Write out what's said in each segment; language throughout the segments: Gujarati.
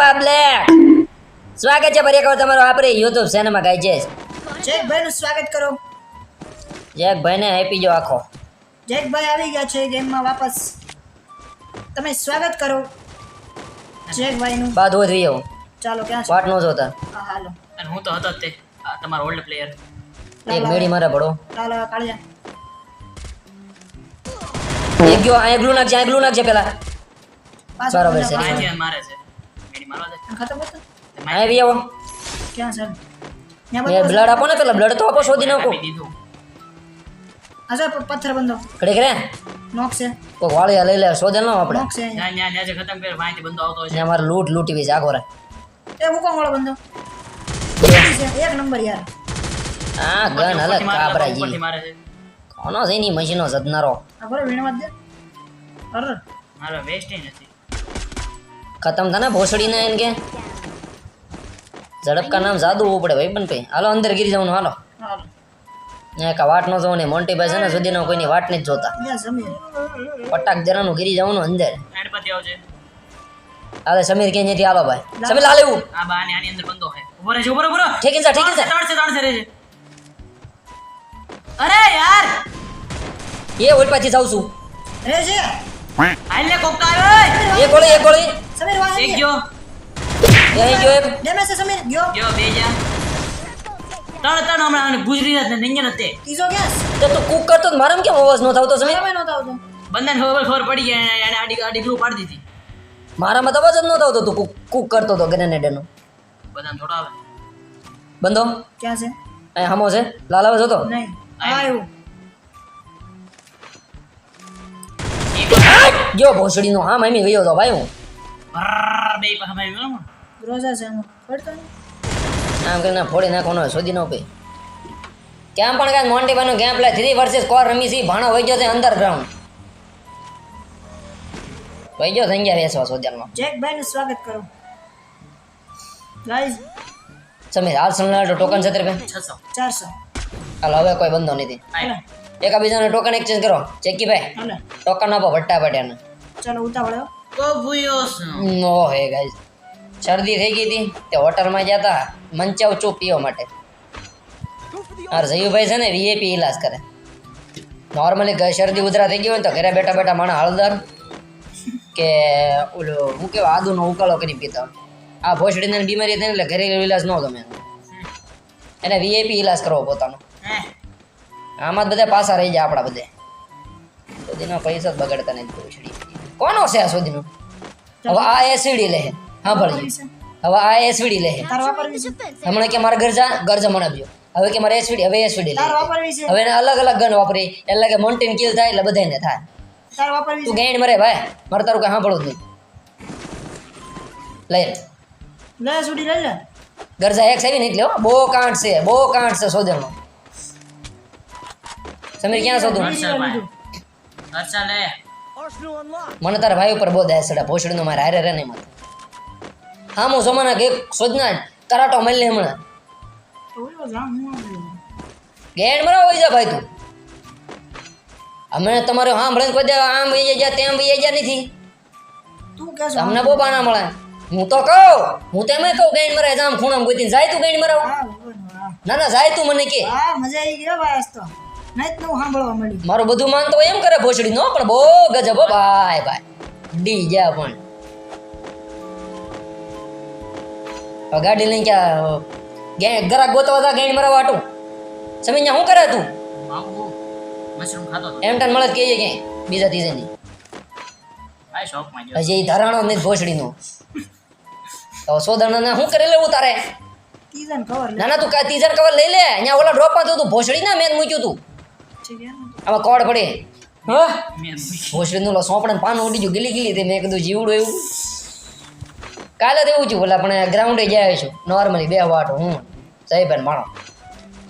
બાપા સ્વાગત છે ફરી એક તમારો આપણે યુટ્યુબ ચેનલમાં ગાઈ છે જયકભાઈ નું સ્વાગત કરો. જેક ભાઈને હેપી જો આખો. જયકભાઈ આવી ગયા છે ગેમમાં વાપસ. તમે સ્વાગત કરો. જયકભાઈ નું બાદ વધુ એવું ચાલો ક્યાં છે? વાટ નો જોતા. હાલો. અને હું તો હતો જ તે. તમારો ઓલ્ડ પ્લેયર એક મેડી મારા ભડો ચાલો કાળિયા. એક ગયો આ એકલું નાખજે એકલું નાખજે પેલા. બરાબર છે. મારે છે. તમે આ આવી આવો ક્યાં સર મેં બ્લડ આપો ને પેલા બ્લડ તો આપો શોધી નાખો. હા સર પથ્થર બંધો. ઘડીક રે. નોક છે. તો વાળિયા લઈ લે શોધે ન આપણે નોક છે અહીંયા. ત્યાં ત્યાં ત્યાં જે ખતમ કર્યો અહીંથી બંધો આવતો છે ને લૂટ લૂટી લૂંટી વી જાગો રે એ મૂકો વાળો બંધો? એક નંબર યાર. આ ગન હલે ઉપરથી મારે કાબરા જી મારે કોનો છે ની મશીનો જદનારો આ બરો વીણવા દે. અરે મારો વેસ્ટ નથી. ખતમ થા ને ભોસડીને એને કે. ઝડપ કા નામ જાદુ હોવું પડે ભાઈ પણ ભાઈ. હાલો અંદર ગીરી જવાનું હાલો. હાલો. ને કા વાટ નો જોવો ને મોન્ટી ભાઈ છે ને સુધીનો કોઈની વાટ નથી જોતા. પટાક જરાનું ગીરી જવાનું અંદર. હાલે સમીર કે ત્યાંથી આલો ભાઈ. સમીર લાલે હું આ બા ને આની અંદર બંધો છે. ઊભો રહેજો ઊભો ઊભો ઠીક છે ઠીક છે. ત્રણ છે ત્રણ છે રહે અરે યાર! એ ઓલ પાછી જાઉં છું. રે હાલ ને કોક આવે એક ગોળી એક ગોળી. સમીર વાહ એક ગયો એ ગયો ડેમેજ છે સમીર ગયો ગયો બે જા ત્રણ ત્રણ હમણાં આને ગુજરી રહ્યા ને નંજન હતી ત્રીજો ગેસ તે તું કુક કરતો મારા મારામાં કેમ અવાજ નો થતો સમીર તમે નહોતા આવતો બંધાને ખબર ખબર પડી ગઈ એને આડી આડી ગ્લુ પાડી દીધી મારામાં તો અવાજ જ નહોતો આવતો તું કુક કુક કરતો તો ગ્રેનેડનો બધાને થોડો આવે બંધો ક્યાં છે અહીં હમો છે લાલ આવે જોતો નહીં એક ગયો ભોસડીનો હા મમ્મી ગયો તો ભાઈ હું બે પાસે ભાઈ ગયો ને. રોજા છે એમાં. પડતો આમ કરીને ફોડી નાખવાનો શોધી નો પે કેમ પણ કાંઈ મોન્ટી બાનું ગેમ પ્લે થ્રી વર્સેસ કોર રમી છે ભાણો વહી ગયો છે અંડરગ્રાઉન્ડ વહી ગયો થઈ ગયા વેસવા સોજારમાં જેકભાઈ નું સ્વાગત કરો. ગાઈઝ સમીર સંલાડો ટોકન છે ત્રેપે છસો. ચારસો. હાલ હવે કોઈ બંધો નથી. એકાબીજાને ટોકન એક્સચેન્જ કરો. ચેકી ભાઈ ટોકન આપો ભટ્ટા ભટ્યાને ચાલો ઉતાવળો નો. હે ગાઈસ શરદી થઈ ગઈ હતી તે હોટલમાં ગયા હતા મંચાવ ચૂપ પીવા માટે. અરે જયુભાઈ છે ને વીએપી ઇલાજ કરે. નોર્મલી શરદી ઉધરા થઈ ગઈ હોય તો ઘરે બેઠા બેઠા માણસ હળદર કે ઓલું હું કેવા આદુનો ઉકાળો કરી પીતા. આ ભોસડીને બીમારી થઈ એટલે ઘરેલું ઇલાજ ન ગમે. એને. વીએપી ઇલાજ કરવો પોતાનો. આમાં જ બધા પાસા રહી જાય આપણા બધે. બધીનો પૈસા જ બગાડતા નથી ભોસડી. કોનો છે આ સુધીનો? હવે આ એસીડી લે હા ભળજી હવે આ એસવીડી લે તાર વાપરવી છે હમણાં કે મારે ગરજા ગરજા મનાવજો હવે કે મારે એસીડી હવે એસવીડી લે તાર વાપરવી છે હવે એને અલગ અલગ ગન વાપરી. એટલે કે મોન્ટીન કિલ થાય એટલે બધાને થાય. તાર વાપરવી તું ગેંડ મરે ભાઈ. મારે તારું કઈ સાંભળવું જ નહીં. લઈ લે. લે સુડી લઈ લે. ગરજા એક સેવી નહીં હો. બહુ કાંટ છે બહુ કાંટ છે સોદરનો સમીર ક્યાં શોધું? હર્ષલ લે. મને તારા ભાઈ ઉપર બહુ દયા સડા ભોસડીનો મારે હારે રે નહીં મને હા હું સોમાના કે સોજના તરાટો મળીને હમણાં. ગેડ મરા હોય જા ભાઈ તું. અમે તમારે હા ભણે કોઈ દેવા આમ વહી જાય તેમ વહી જાય નથી. તું કે તમને બહુ બાના મળે. હું તો કહું હું તેમ કહું ગેંડ મરાય જામ ખૂણામાં ગોતીને જાય તું ગેડ મરાવ. ના ના જાય તું મને કે. હા મજા આવી ગયો ભાઈ આજ તો. નહીં સાંભળવા મળ્યું મારું બધું માન તો એમ કરે ભોસડી નો પણ બહુ ગજબ હો ભાઈ ભાઈ. ડી ગયા પણ. ગાડી લઈને ક્યાં ગેણ ગરા ગોતવા હતા ગેણ મરાવા હાટું સમજ શું કરે તું? મશરૂમ ખાતો એમ ટાઈમ મળે કહીએ ક્યાંય બીજા ત્રીજાની ની. હજી એ ધરાણો નથી ભોસડીનો. તો સોદાણાને શું કરી લેવું તારે? ના ના તું કઈ ત્રીજા કવર લઈ લે? અહીંયા ઓલા ડ્રોપમાં તું ભોસડી ના મેન મૂક્યું તું. કે? આમાં કોડ પડે. હા? મેં ભોસડીનું ઓલો સોંપડે પાનું ઉડી ગયું ગીલી ગીલી તે મેં કીધું જીવડું એવું. કાલે તો એવું છું બોલા પણ ગ્રાઉન્ડે જાય છું. નોર્મલી બે વાટ હું સાહેબન માણો.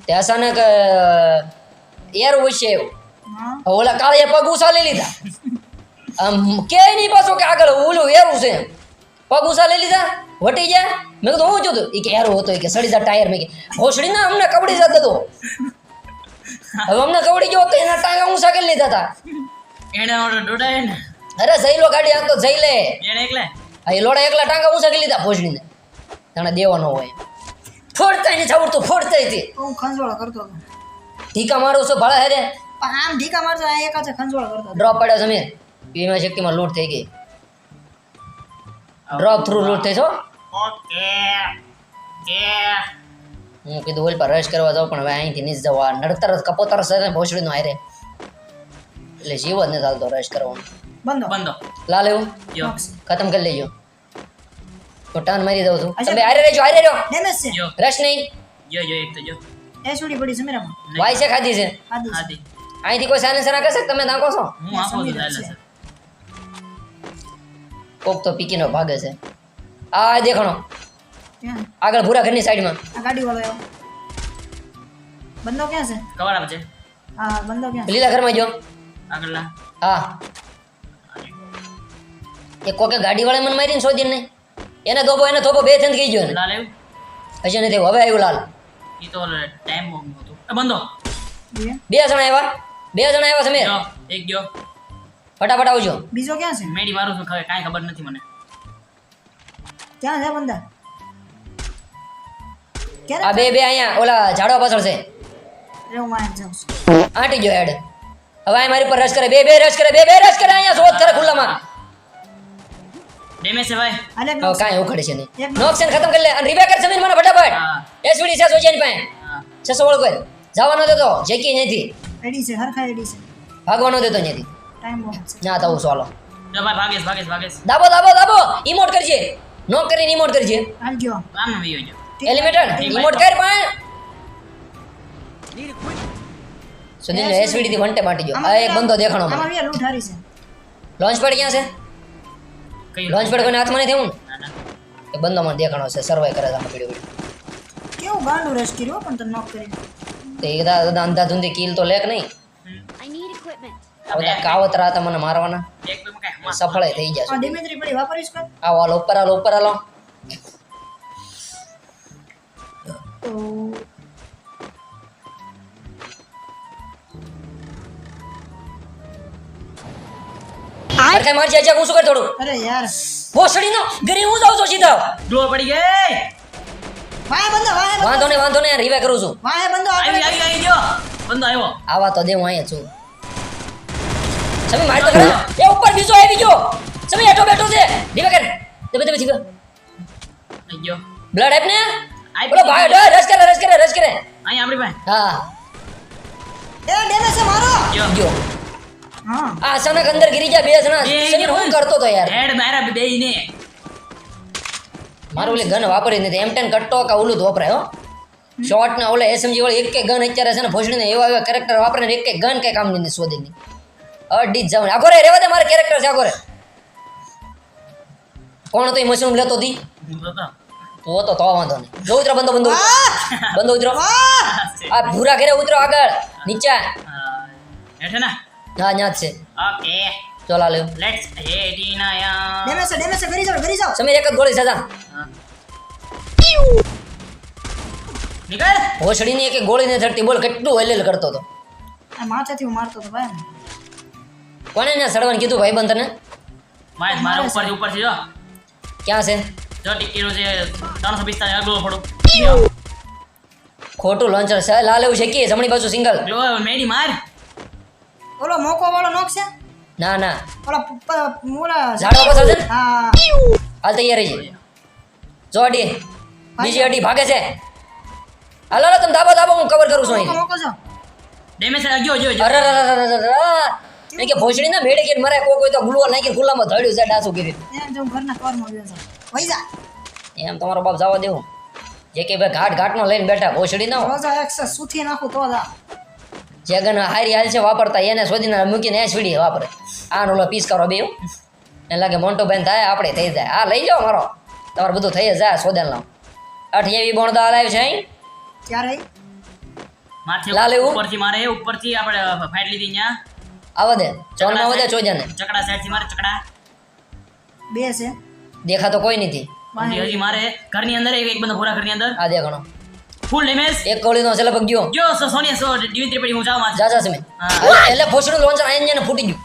તે અચાનક એર વચ્ચે એવું ઓલા કાળે પગ ઉછા લઈ લીધા. આમ કે નહીં પાછો કે આગળ ઓલું એરું છે. પગ ઉછા લઈ લીધા વટી ગયા. મેં કીધું હું જોતું એ કે એરો હતો એ કે સડી જા ટાયર મેં કે ઘોસડી ના અમને કબડી જતો હતો હવે અમને કવડી ગયો તો એના ટાંગા હું કરી લીધા હતા એને ઓર્ડર ડોડાય ને. અરે જઈ લો ગાડી આ તો જઈ લે. એને એકલા? આ એ લોડા એકલા ટાંકા હું કરી લીધા ભોજડીને તને દેવાનો હોય ફોડતા નહીં તો ફોડતા હતી હું ખંજવાળો કરતો હતો. ઢીકા મારો છો ભાળા હેરે. પણ આમ ઢીકા મારતો આ એક હાથે ખંજવાળો કરતો ડ્રોપ પડ્યો સમીર વીમા શક્તિમાં લૂંટ થઈ ગઈ. ડ્રોપ થ્રુ લૂંટ થઈ છો ઓકે કે હું કીધું ઓલ પર રશ કરવા જાઉં પણ હવે અહીંથી નીચે જવા નડતર જ કપોતર છે ને ભોસડીનો હારે. એટલે જીવ જ નથી ચાલતો રશ કરવાનો. બંધો. બંધો. લા લેવું? ખતમ કરી લેજો. તો ટાન મારી દઉં છું. તમે હારે રહેજો હારે રહ્યો ડેમેજ છે. રશ નહીં. જો જો એક તો જો એસુડી પડી સમીરામાં વાય છે ખાધી છે? ખાધી છે. અહીંથી કોઈ સાને સરા કરશે તમે નાખો છો? હું આપો તો છે. છે કોક તો પીકીનો ભાગે છે. આ દેખાણો. આગળ ભૂરા ઘરની સાઈડમાં. આ ગાડી વાળો આવ્યો. બંદો ક્યાં છે? કવર આપ છે. હા બંદો ક્યાં લીલા ઘરમાં જો. આગળના. હા. એ કોકે ગાડી વાળા મને મારીને શોધી ને એને ધોબો એને ધોબો બે થઈને ગઈ ગયો ને લાલ આવ્યું હજી નથી હવે આવ્યું લાલ. એ તો ટાઈમ બહુ હતું. એ બંધો બે? જણા આવ્યા? બે જણા આવ્યા તમે એક ગયો. ફટાફટ આવજો. બીજો ક્યાં છે? મેડી મારું છું ખબર કાંઈ ખબર નથી મને. ક્યાં છે બંદા? આ ક્યારે બે બે અહીંયા ઓલા ઝાડવા પાછળ છે. રે હું વાંચ જાઉં છું. આંટી ગયો હેડ હવે આ મારી પર રશ કરે. બે બે રશ કરે બે બે રશ કરે અહીંયા શોધ કરે ખુલ્લામાં. ડેમેજ છે ભાઈ. હાલે હવે કાંઈ ઉખડે છે એક નહીં નોક્સન ખતમ કરી લે અને રિબેકર જમીન મને ફટાફટ. હા. એસવીડી છે સોજિયાની પાસે? હા. છસો વળ કોઈ. જવાનો દેતો. જેકી નથી એડી છે હરખા એડી છે. ભાગવાનો દેતો નથી ટાઈમ બહુ છે. ના થવું ચાલો જો ભાઈ ભાગેશ ભાગેશ ભાગેશ. દાબો દાબો દાબો. ઇમોટ કરજે. નોક કરીને ઇમોટ કરજે. હાલ ગયો આમ ન વિયો જો. એલિમેટર ઇમોટ કર પણ. સુધીર એસવીડી થી વંટે માટી જો આ એક બંદો દેખાણો આમાં બી લૂંટ હારી છે. લોન્ચ પેડ ક્યાં છે? કઈ લોન્ચ પેડ કોઈને હાથમાં નથી હું ના ના. એ બંદો મને દેખાણો છે સર્વાઈ કરે આમાં પીડી પીડી કેવું ગાંડું રશ કર્યો પણ તને નોક કરી. તો એ બધા અંધાધુંધી કિલ તો લેક નહીં. આઈ નીડ ઇક્વિપમેન્ટ હવે તો કાવતરા હતા મને મારવાના. એક બે માં સફળ થઈ જશે આ ડેમેજરી પડી વાપરીશ કર આ વાલ ઉપર આલો ઉપર હાલો. તો સરખા મારજે અજા હું શું કર થોડું? અરે યાર. ભોસડી નો ઘરે હું જાઉં છું સીધો. ડોર પડી ગઈ વાય બંધો વાય બંધો. વાંધો ને વાંધો ને રીવે કરું છું. વાય બંધો આવી આવી આવી ગયો બંધો આવ્યો. આવા તો દે હું અહીંયા છું. સમી માર તો ખરા એ ઉપર બીજો આવી ગયો સમી હેઠો બેઠો છે. રીવે કર. દબે દબે જીગો આવી ગયો. બ્લડ આપ ને? આઈ ભાઈ ડર રસ કરે રસ કરે રસ કરે. અહીં આપણી પાસે. હા. એ ડેમેજ છે મારો? જો. ગયો હા. આ અચાનક અંદર ગિરી ગયા બે જણા. બે હું કરતો તો યાર. હેડ મારા બે ને મારું ઓલે ગન વાપરી નથી એમ ટેન કટ્ટો કે ઓલું જ વપરાય હો. શોર્ટ ને ઓલે એસએમજી વાળી એક કે ગન અત્યારે છે ને ભોસડીને એવા એવા કેરેક્ટર વાપરે ને એક કે ગન કઈ કામ નથી શોધી ની અડી જ જવાનું આગો રે રેવા દે મારા કેરેક્ટર છે આગો રે કોણ તો એ મશરૂમ લેતો હતી તો તો તો તો તો વાંધો નહીં. જો ઉતરો બંધો બંધો ઉતરો. વાહ બંધો ઉતરો. વાહ આ ભૂરા ઘરે ઉતરો આગળ. નીચે. હા, હેઠે ના. હા ન્યા જ છે. ઓકે. ચોલા લેવ લેટ્સ હેડ ઇન આયા ડેમેજ છે ડેમેજ છે કરી જાવ કરી જાવ સમીર એક જ ગોળી સજા હા. નીકળ ભોસડીની એક એક ગોળી ને ધરતી બોલ કેટલું હલેલ કરતો હતો? આ માથેથી હું મારતો હતો ભાઈ. કોને ને સડવાનું કીધું ભાઈ બંધ તને મારે મારા ઉપરથી ઉપરથી જો. ક્યાં છે? જો ટીકીનો છે ત્રણસો પિસ્તાલીસ આગળ થોડું ખોટું લોન્ચર છે. લાલ એવું છે કે જમણી બાજુ સિંગલ જો મેડી માર ઓલો મોકો વાળો નોક છે? ના ના. ઓલો પ- ઝાડો પાછળ છે? હા. હાલ તૈયાર છે જો અડી. બીજી અડી ભાગે છે. હાલો હાલો તમે દાબો દાબો હું કવર કરું છું અહીં. મોકો છો ડેમેજ ગયો જો જો અરે અરે અરે અરે કે ભોસડી ના મેડે કે મરે કોઈ કોઈ તો ગુલવા નાખી ગુલામાં ધડ્યું છે ડાસું કરી ઘરના કવરમાં બેસો વઈ જા એમ તમારો બાપ જવા દેવું. જે કે ભાઈ ઘાટ ઘાટનો લઈને બેઠા ભોસડી ના. રોજા એક સુથી નાખું તો જા જે હારી હાલ છે વાપરતા એને શોધીને મૂકીને એ વીડી વાપરે. આ ઓલો પીસ કરો બે એને લાગે મોન્ટો બેન થાય આપણે થઈ જાય. આ લઈ જાઓ મારો. તમારે બધું થઈ જ જાય સોદેલ અઠ્યાવી બોણ દાલ આવ્યું છે અહીં ક્યારે? માથે લાલે ઉપરથી મારે ઉપરથી આપણે ફાઈટ લીધી ન્યા. આવો દે. ચોનમાં વધે ચોજાને. ચકડા સાઈડથી મારે ચકડા. બે છે. દેખાતો કોઈ નથી. હજી હજી મારે ઘરની અંદર એક એક બંદો પૂરા ઘરની અંદર. આ દેખાણો. ફૂલ ડેમેજ એક કોળી નો લગભગ ગયો. જો સો સોનિયા સો દિવિત્રી પડી હું જાવમાં જા જા સમે. એટલે ભોસડું લોન્ચર આઈને ને ફૂટી ગયું.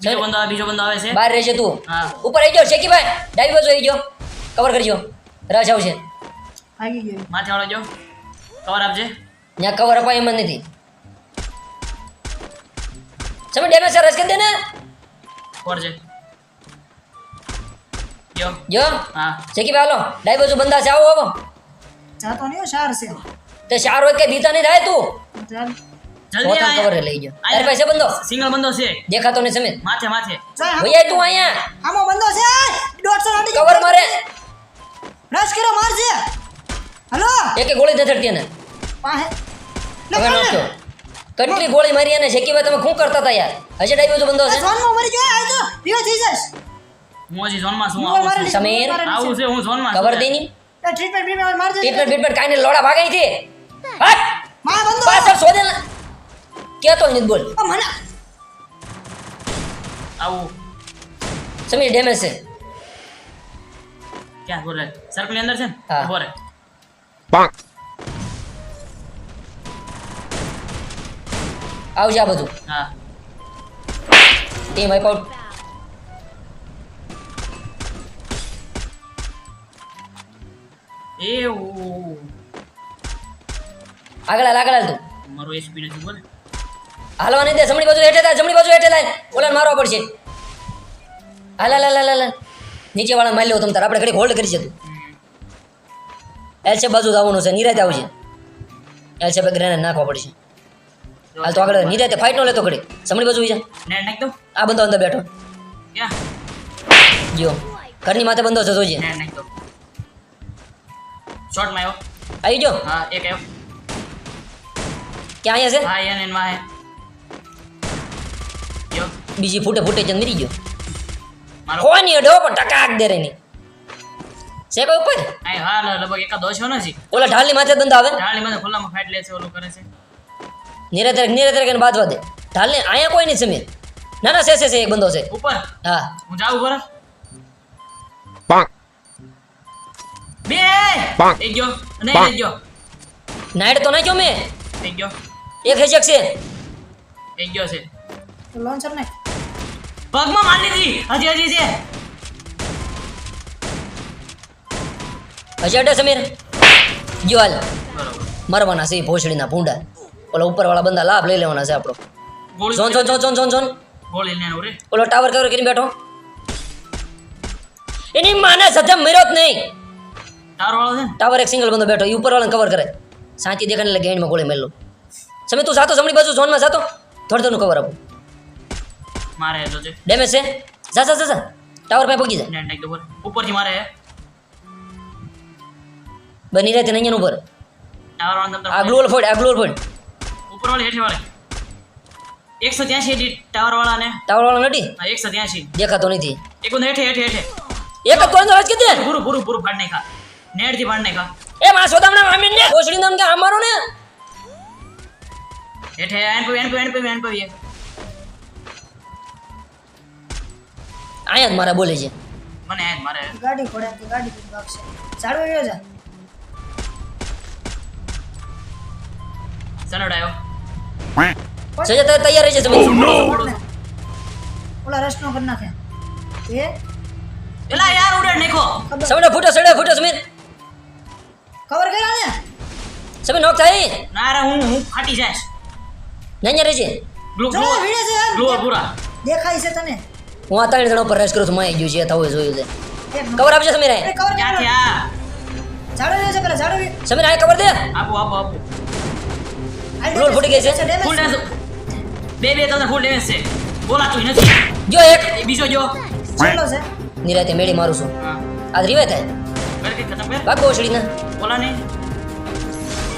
બીજો બંદો આવે બીજો બંદો આવે છે. બહાર રહેજે તું. હા. ઉપર આવી જાઓ શેકીભાઈ ડાબી બાજુ આવી જાઓ કવર કરજો. રશ આવશે. ભાગી ગયો. માથે વાળો જો. કવર આપજે. ત્યાં કવર અપાય એમ નથી. તમે ડેમેજ સર રસ કરી દે ને. ફોરજે જો જો હા. શેકીભાઈ હાલો. ડાઈ બાજુ બંદા છે આવો આવો જાતો નહીં શાર છે. તે શાર હોય કે બીતા નહીં થાય તું? ચાલ. જલ્દી આ. કવર લઈ જો તારી પાસે બંદો? સિંગલ બંદો છે. દેખાતો નહીં સમીર માથે માથે. ભૈયા તું અહીંયા. આમો બંદો છે 150 નાટી કવર મારે. રશ કરો મારજે હલો. એક ગોળી નથી ચડતી એને. પાહે. લે હવે કર નાખજો ગોળી મારી અને જેકી ભાઈ તમે શું કરતા હતા યાર? હજી ડાઈ બાજુ બંધો આ છે ઝોનમાં મરી ગયો આ તો. થઈ જશ હું હજી ઝોનમાં છું મોર આવું મારેલી છું. છે, સમીર, મોર મારેલી આવું છે. છે હું ઝોનમાં ખબર છું. દે ની? એ ટ્રીટમેન્ટ ટ્રીટમેન્ટ મારજે. ટ્રીટમેન્ટ ટ્રીટમેન્ટ કાંઈ લોડા ભાગાઈ છે. હટ! માં બંધો. પાછળ શોધે ને કેતો નહીં બોલ. આ મને. આવું. સમીર ડેમેજ છે. ક્યાં બોલે? સર્કલ અંદર છે ને? હા. ઊભો રહે. આવશે આ બધું. હા. ટીમ વાઇપ આઉટ એવું. આગળ હાલ આગળ હાલ તું. મારો એચપી નથી બોલે. હાલવા નહીં દે જમણી બાજુ હેઠે થાય જમણી બાજુ હેઠે ઓલાને મારવા પડશે. હાલ હાલ હાલ હાલ નીચે વાળા મારી લો તમ તાર. આપણે ઘડી હોલ્ડ કરી છે એલ છે બાજુ આવવાનું છે નિરાતે આવશે એલ છે ગ્રેનેડ નાખવા પડશે. હાલ તો આગળ નિરાતે ફાઇટ નો લેતો ઘડી જમણી બાજુ જા નેટ આ બંધો અંદર બેઠો. ક્યાં? ઘરની માથે બંધો છે જોજે. નેટ નાખ દઉં શોર્ટમાં આવ્યો આવી જો હા એક આવ્યો ક્યાં અહીંયા છે હા એને એનમાં હે યો બીજી ફૂટે ફૂટે જન મરી ગયો મારો ખોવાની અડો પણ ટકાક દે રે ની છે કોઈ ઉપર આ હા લ- લગભગ એકાદ દો છે નથી ઓલા ઢાલની માથે બંધો આવે ઢાળની મને ખુલ્લામાં ફાઇટ લે છે ઓલું કરે છે નિરંતર નિરંતર કરીને બાંધવા દે ઢાલને અહીંયા કોઈ નહીં સમીર ના ના છે છે છે એક બંધો છે ઉપર હા હું જાઉં ઉપર બે. એક ગયો. નહીં એક ગયો. નાઈડ તો નાખ્યો મે. એક ગયો. એક હેજક છે એક ગયો છે. લોન્ચર ને. પગમાં માર લીધી. હજી હજી છે. હજી અડે સમીર. જો હાલ. મરવાના છે ભોસડીના ભૂંડા. ઓલા ઉપરવાળા બંદા લાભ લઈ લેવાના છે આપણો. Zone zone zone zone zone zone ઓલો ટાવર કવર કરીને બેઠો? એની માને સજા મર્યો જ નહીં. ટાવર એક સિંગલ બંદો બેઠો એ વાળા કવર કરે. સાચી દેખાને એટલે ગેન્ડમાં ગોળી મેલું સમય તું જાતો જમણી બાજુ ઝોનમાં જાતો. થોડું કવર આપું. મારે જોજે ડેમેજ છે? જા જા જા ટાવર પાસે પગી જાય ઉપર ઉપરથી મારે બની રહે તેને અહીંયા ઉપર. ટાવર વાળા તમ આ ગ્લોલ ફોડ આગલું ફોડ. ઉપર વાળી હેઠી વાળી. એકસો ત્યાંસી એડી ટાવર વાળા ને ટાવર વાળા નડી હા એકસો ત્યાંસી દેખાતો નથી. એક હેઠે હેઠે હેઠે. એક જ કે દે પૂરું પૂરું પૂરું ફાડ નાખા નેટથી ફાડ નાખા એ માસો તમને મામી ને ઓસડી નામ કે અમારો ને? એઠે એન પે એન પે એન પે એન પે આયા જ મારા બોલે છે. મને આયા મારે. ગાડી પડે ગાડી પર ભાગશે ચાલુ રહ્યો છે સનડ સજે તો તૈયાર રહેશે તમે ઓલા રસ નો કરી નાખે. એ? એલા યાર ઉડે નાખો સવડે ફૂટો સડે ફૂટો સમીર કવર કર્યા ને સમીર નોક થાય ના રે હું હું ફાટી જાય નહીં રહેશે ગ્લુ ગ્લુ છે. પૂરા દેખાય છે તને. હું આ ત્રણ જણા ઉપર રેસ કરું છું મય ગયું છે થવું જોયું છે. કવર આપજે સમીર. એ આય કવર ક્યાંથી કર્યો આ? ઝાડો છે પેલા ઝાડો સમીર આય કવર દે. આપો આપો આપો. આ ફૂટી ગઈ છે. ફૂલ ડેમેજ બે બે તને ફૂલ ડેમેજ છે. બોલાતું નથી. જો એક. બીજો જો. ચાલો છે. નિરાતે મેળી મારું છું. આ આજ રીવે થાય. ભાગ ઓસડી ના બોલા નહીં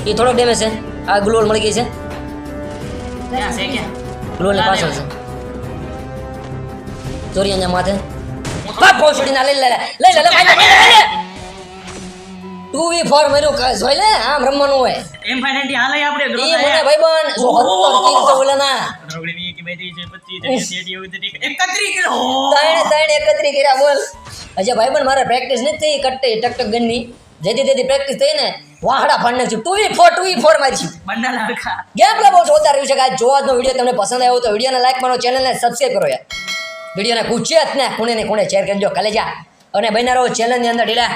એ થોડોક ડેમેજ છે. આ ગ્લોલ મળી ગઈ છે. ક્યાં છે ક્યાં? ગ્લોલની પાછળ છે. ચોરી અહીંયા માથે. હું તો- ના લઈ લે લઈ લે લઈ લે ટુ વી ફોર મેરું જોઈ લે. આમ રમવાનું હોય. એમ ફાઇનલ હાલે આપણે એ મને. ભાઈબંધ જો હત્તર કિલ તો ઓલા ના. રોગડી કે બેટી છે 25 30 31 કિલો તાણે ત્રણ એકત્રી કર્યા બોલ. અજે ભાઈબંધ મારે પ્રેક્ટિસ નથી થઈ કટ્ટે ટકટક ગનની જેથી તેથી પ્રેક્ટિસ થઈ ને વાહડા ફાડ નાખ્યું two v four two v four મારી બંને લડકા ગેમ પ્લે બહુ જોતા રહ્યું છે કે આ જોવાનો વીડિયો તમને પસંદ આવ્યો તો વિડીયોને લાઈક મારો ચેનલને સબસ્ક્રાઈબ કરો યાર. વિડીયોને કૂચે જ ને ખૂણે ને ખૂણે શેર કરજો. કલેજા અને બન્યા રહો ચેનલની અંદર ઢીલા.